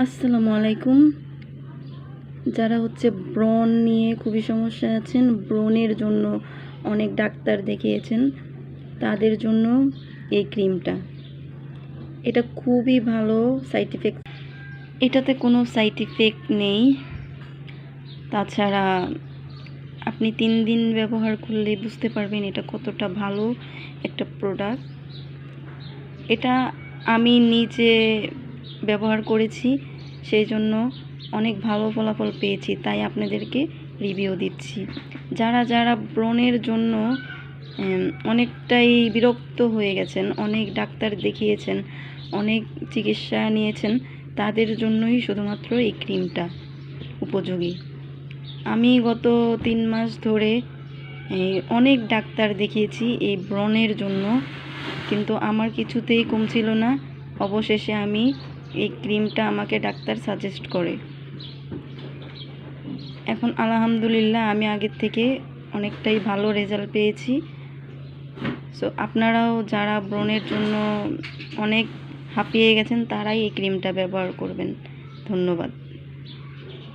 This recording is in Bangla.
আসসালামু আলাইকুম। যারা হচ্ছে ব্রণ নিয়ে খুবই সমস্যা আছেন, ব্রণের জন্য অনেক ডাক্তার দেখিয়েছেন, তাদের জন্য এই ক্রিমটা। এটা খুবই ভালো সাইড ইফেক্ট এটাতে কোনো সাইড ইফেক্ট নেই। তাছাড়া আপনি তিন দিন ব্যবহার করলে বুঝতে পারবেন এটা কতটা ভালো একটা প্রোডাক্ট এটা আমি নিজে ব্যবহার করেছি, সেই জন্য অনেক ভালো ফলাফল পেয়েছি, তাই আপনাদেরকে রিভিউ দিচ্ছি। যারা যারা ব্রণের জন্য অনেকটাই বিরক্ত হয়ে গেছেন, অনেক ডাক্তার দেখিয়েছেন, অনেক চিকিৎসা নিয়েছেন, তাদের জন্যই শুধুমাত্র এই ক্রিমটা উপযোগী। আমি গত তিন মাস ধরে অনেক ডাক্তার দেখিয়েছি এই ব্রণের জন্য, কিন্তু আমার কিছুতেই কমছিল না। অবশেষে আমি এই ক্রিমটা আমাকে ডাক্তার সাজেস্ট করে। এখন আলহামদুলিল্লাহ আমি আগের থেকে অনেকটাই ভালো রেজাল্ট পেয়েছি। সো আপনারাও যারা ব্রণের জন্য অনেক হাঁপিয়ে গেছেন, তারাই এই ক্রিমটা ব্যবহার করবেন। ধন্যবাদ।